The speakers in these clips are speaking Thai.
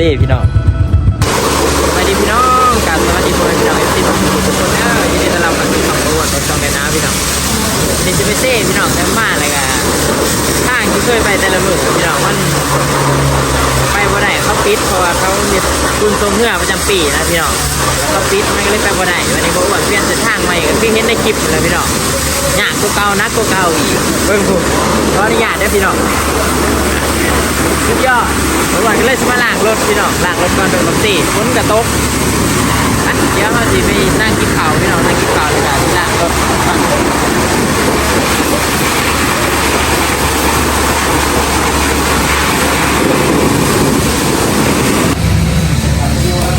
เซ่พี่น้องสวัสดีพี่น้องกราบสวัสดีพ่อแม่พี่น้องเอฟซีทุกคนนเด้อยินดีต้อนรับเข้าสู่ช่องประวัติของช่องแม่น้ำพี่น้องนี่จะไปเซ่พี่น้องแม่มาอะไรกันทางที่เคยไปแต่ละมื้อพี่น้องมันไปบ่ได้เขาปิดเพราะว่าเขามีคุณทรงเหื่อประจำปีนะพี่น้องแล้วเขาปิดมันก็เลยไปบ่ได้วันนี้ผมว่าเปลี่ยนเส้นทางใหม่ก็คือเห็นในคลิปนั่นแหละพี่น้องยากกว่าเก่านักโกเก่าอีกเบิ่งผมขออนุญาตเด้พี่น้องสุดยอด มื่อวานก็เลยสมาล้างรถพี่น้องล้างรถก่อนโดนรถตีฝนกระตกอะเดี๋ยวเราสิไปนั่งกินข้าวพี่น้องนั่งกินข้าวเลยกันล้างรถก่อน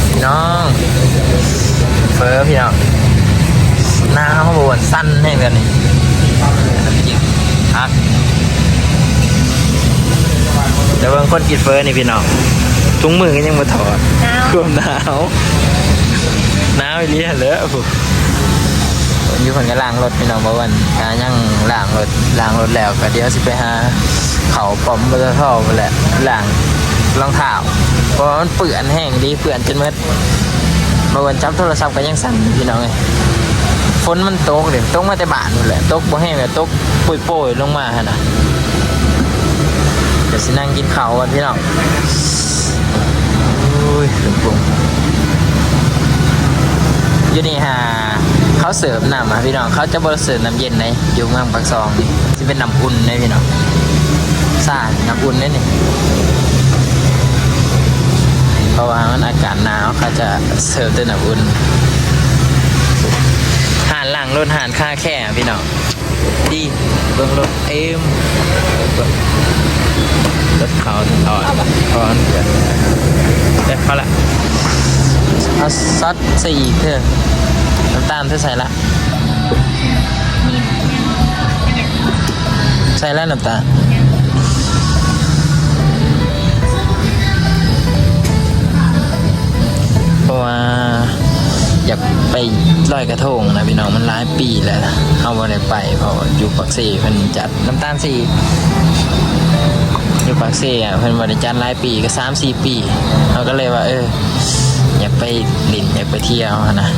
พี่น้องเฟอพี่น้องหน้าเขาบวนสั้นแห้งกันนี่ครับ เดี๋ยวเบิ่งคนกินเฟอร์นี่พี่น้องถุงมือก็ยังมาถอดหนาวความหนาวหนาวอีหลีหั่นเลยผมอยู่คนก็ล้างรถพี่น้องบ่าวันกายังล้างรถล้างรถแล้วก็เดี๋ยวสิไปหาเขาปอมบตทไปแหละล้างรองเท้าเพราะว่ามันเปื้อนแห้งดีเปื้อนจนหมืดบ่าวันจับโทรศัพท์ก็ยังสั่นพี่น้องเอ้ยฝนมันตกเลยตกมาแต่บ้านนู่นแหละตกบ่แห้งเลยตกปุยๆลงมาหั่นน่ะเดี๋ ยวสินั่งกินข้าวกันพี่น้องอุ้ยถึงปรุงอยู่นี่ฮะเขาเสิร์ฟน้ำอะพี่น้องเขาจะบริเสิร์ฟน้ำเย็นในอยู่เมืองปากซองนี่จะเป็นน้ำอุ่นเลยพี่น้องซ่าน้ำอุ่นเลยนี่เพราะว่ามันอากาศหนาวเขาจะเสิร์ฟด้วยน้ำอุ่นหานหลังรถหานค่าแค่พี่น้องดีเบิ่งรถเอ็ม เบิ่งรถเขาถอดถอนเด็กเขาละเอาซอสสี่เถอะน้ำตาลเธอใส่ละใส่แล้วน้ำตาลเพราะว่าอยากไปลอยกระทงนะพี่น้องมันหลายปีแล้วเอาบ่ได้ไปพราะว่าอยู่ปักซี่เพิ่นจัดน้ำตาลสี่ อยู่ปากเซ่อะเพิ่นบริจาคหลายปีก็สามสี่ปีเราก็เลยว่า เออ อยากไปลินอยากไปเที่ยวนะ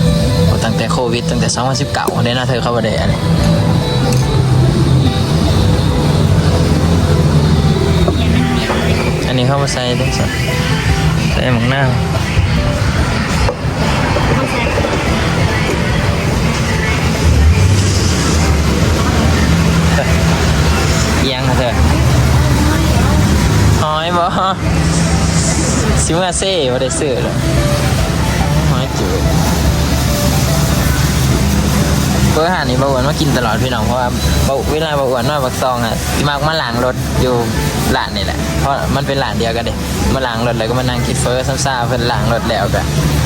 ตั้งแต่โควิด ตั้งแต่ 2019ได้นะเธอเข้ามาได้อะไรอันนี้เข้ามาใส่ด้วยสิใส่หมังหน้าวเอียงค่ะเธอ บ่ซิมาเซ่บ่ได้ซื้อเลยหอยจืดเพื่ออาหานี่บ่อ้วนมากินตลอดพี่น้องเพราะว่าบ่เวลาบ่อ้วนมาบักซองอะสิมักมาล้างรถอยู่ร้านนี่แหละ เพราะมันเป็นร้านเดียวกันเด้มาล้างรถแล้วก็มานั่งกินเฟอร์ซ่าๆเพิ่นล้างรถแล้วก็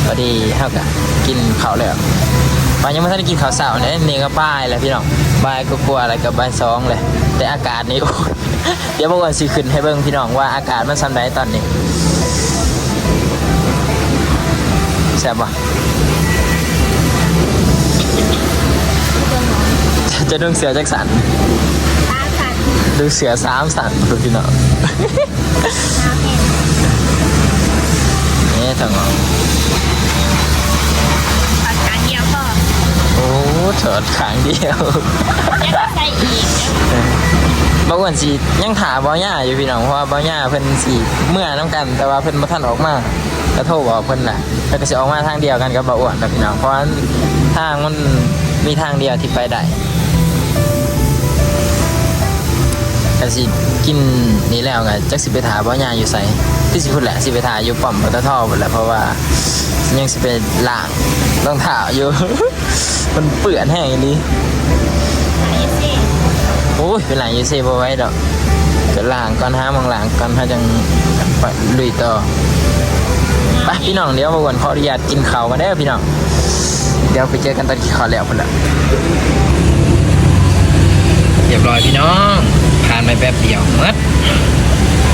พอดีเฮาก็กินข้าวแล้ว ว่ายังไม่ทันได้กินข้าวเช้าเนี่ยนี่ก็บ่ายแล้วพี่น้องบ่ายก็กลัวอะไรก็บ่ายสองเลย แต่อากาศนี่โอ้ยเดี๋ยวบอกว่าสิขึ้นให้เบิ่งพี่น้องว่าอากาศมันสันไดตอนนี้แซ่บปะจะจะดึงเสือจากสันตาสั่นดึงเสือสามสันพี่น้องน้ำแห้ง อ้เถิดขางเดียวยังก็ใส่อีกบางวันสิยังถาบ่ย่าอยู่พี่น้องเพราะว่าบ่ย่าเพิ่นสิเมื่อน้ำกัน แต่ว่าเพิ่นบ่ทันออกมาก็โทรบอกเพิ่นแหละเพิ่นก็สิออกมาทางเดียวกันกับบ่อ้วนกับพี่น้องเพราะว่าทางมันมีทางเดียวที่ไปได้ ก็สิกินนี่แล้วก็จักสิไปถาบ่ยาอยู่ไสที่สิพุ่นแหละสิไปถาอยู่ป้อมปตทพุ่นแหละเพราะว่ายังสิไปล้างรองเท้าอยู่ มันเปื้อนแห้งอีหลีไอ้โอ้ยเป็นหลังยูซีบไว้ดอกก็ล่างก่อนห้ามองหลังก่อนถ้าจังไปลุยต่อไปพี่น้องเดี๋ยวมาวนขออนุญาตกินข้าวกันได้พี่น้องเดี๋ยวไปเจอกันตอนกินข้าวแล้วพุ่นละเรียบร้อยพี่น้อง ไปแป๊บเดียวหมัด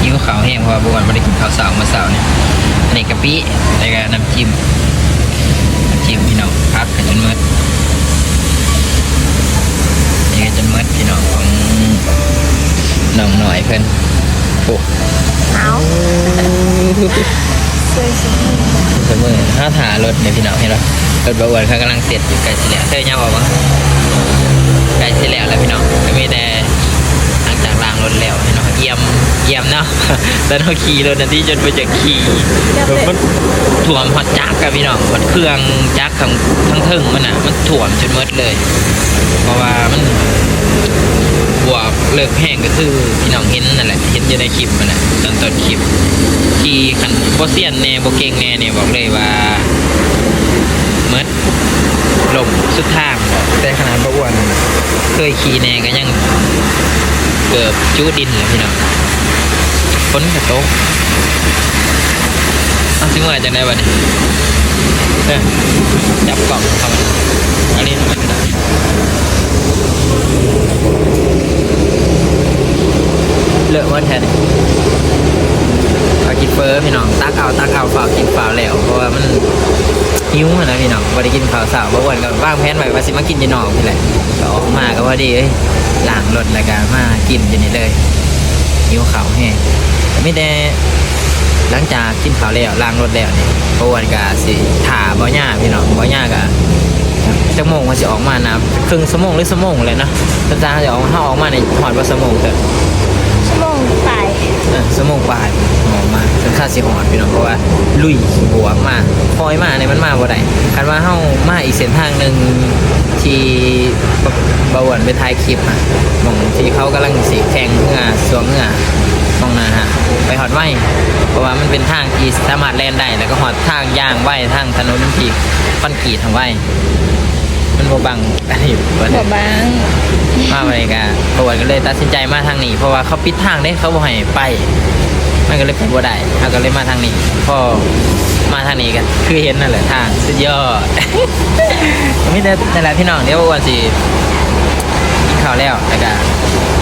หิวข้าวแห้งเพราะว่าบวนไม่ได้กินข้าวเสาร์เมื่อเสาร์เนี่ยอันนี้กะปิแล้วก็น้ำจิ้มน้ำจิ้มพี่น้องพักกันจนหมืดนี่ก็จะหมืดพี่น้องของน้องหน่อยเพิ่นโอ้เอาสวยสุดเสมอห้าถารถเนี่ยพี่น้องเห็นปะรถบาวรเขากำลังเสร็จอยู่ใกล้เสร็จแล้วเธอยังบอกว่าใกล้เสร็จแล้วแล้วพี่น้องก็มีแต่ รถแล้วพี่น้องเยี่ยมเยี่ยมเนาะแล้วเราขี่รถนาทีจนไปจะขี่รถมันถ่วมหอดจักกับพี่น้องหอดเครื่องจักรทั้งทั้งเทิงมันอะมันถ่วมจนหมดเลย เพราะว่ามันบวกเลิกแห้งก็คือพี่น้องเห็นนั่นแหละเห็นอยู่ในคลิปมันนะตอนต้นคลิปขี่ขันโบเซียนแน่โบเก่งแน่เนี่ยบอกเลยว่าเมด ลมสุดทางแต่ขนาดประอ้วนเคยขี่แน่ก็ยังเกือบจูดินเลยพี่น้องฝนกระตกเอาซิว่าจะได้บัดนี้เออจับกล่องเข้ามาอันนี้มันเลอะวันแทนฝากินเฟอร์พี่น้อง ตักเอา ตักเอาฝากกินฝาแล้ว เพราะว่ามัน หิวอะนะพี่น้องพอได้กินข้าวสาวบางวันก็ว่างแผนไว้ว่าสิมากินอยีนอกพี่แหละก็ออกมาก็พอดีเอ้ยล้างรถแล้วก็มากินอยู่นี่เลยหิวข้าวแห้งแต่ไม่แต่หลังจากกินข้าวแล้วล้างรถแล้วนี่บางวันก็สิถ่าบ่ย่าพี่น้องบ่ย่าก็จักโมงมันสิออกมานะครึ่งชั่วโมงหรือชั่วโมงเลยนะตาจะออกถ้าออกมาในหอดว่าชั่วโมงเถอะชั่วโมงไปเออ สมองปลายหอมมากจนข้าสิหอนพี่น้องเพราะว่าลุยหัวมากคอยมาเนี่ยมันมากบ่ได้คันว่าเฮามาอีกเส้นทางหนึ่งที่บเบาหวานไปถ่ายคลิปอะมองที่เขากำลังสีแข่งเงื่อสวมเงื่อมองนาฮะไปหอดไว้เพราะว่ามันเป็นทางที่สามารถแล่นได้แล้วก็หอดทางย่างไว้ทางถนนที่คอนกรีตทางไว้ มันบ่บังอันนี้บ่ได้หัวบางมาไปกะประวัติก็เลยตัดสินใจมาทางนี้ เพราะว่าเขาปิดทางได้เขาบอกให้ไป มันก็เลยไปบ่ได้เขาก็เลยมาทางนี้ พอมาทางนี้กัน คือเห็นนั่นแหละทางสุดยอดมีแต่แต่นแหละพี่น้องเดี๋ยววันสิกินข้าวแล้วแล้วก็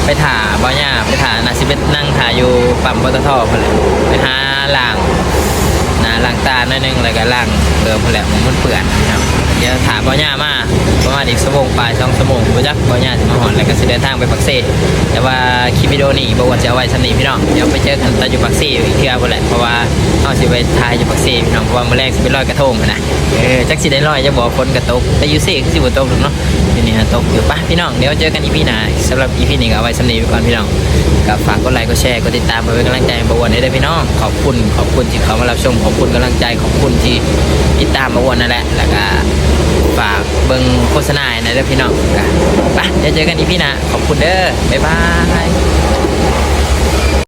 ไปถ่าบ่อย่าไปถ่านาสิเป็นนั่งถ่าอยู่ปั๊มปตทพอเลยไปหาล่างหนาล่างตาหน่อยหนึงแล้วก็ล่างเดิมพอแหละมันเปื่อนนะครับ เดี๋ยวถามพ่อย่ามาประมาณอีกชั่วโมงปลายสองชั่วโมงบ่จักบ่อย่าสิมาหอนแล้วก็สิเดินทางไปปักเซ่แต่ว่าคลิปวิดีโอนี้บ่ว่าจะเอาไว้ชั้นนี้พี่น้องเดี๋ยวไปเจอกันตอนอยู่ปักเซ่อีกเทื่อพอแหละเพราะว่าเอาสิไปถ่ายอยู่ปักเซ่พี่น้องเพราะว่ามื้อแรกสิไปลอยกระทงนะเออจักสิได้ลอยจะบอกฝนกระตกแต่อยู่เซ่คือสิบ่ตกหรอกเนาะทีนี้ฮะตกอยู่ปะพี่น้องเดี๋ยวเจอกันอีพีหน้าสำหรับอีพีนี้ก็เอาไว้ชั้นนี้ไปก่อนพี่น้องก็ฝากกดไลค์กดแชร์กดติดตามเพื่อเป็นกำลังใจบ่าวได้ด้วยพี่น้องขอบคุณขอบคุณที่เขามารับชมขอบคุณกำลังใจขอบคุณที่ติดตามบ่าวนั่นแหละแล้วก็ ฝากเบิ่งโฆษณาในอยเด้อพี่น้องกันไปเดี๋ยวเจอกันอีพี่นะขอบคุณเด้อบ๊ายบาย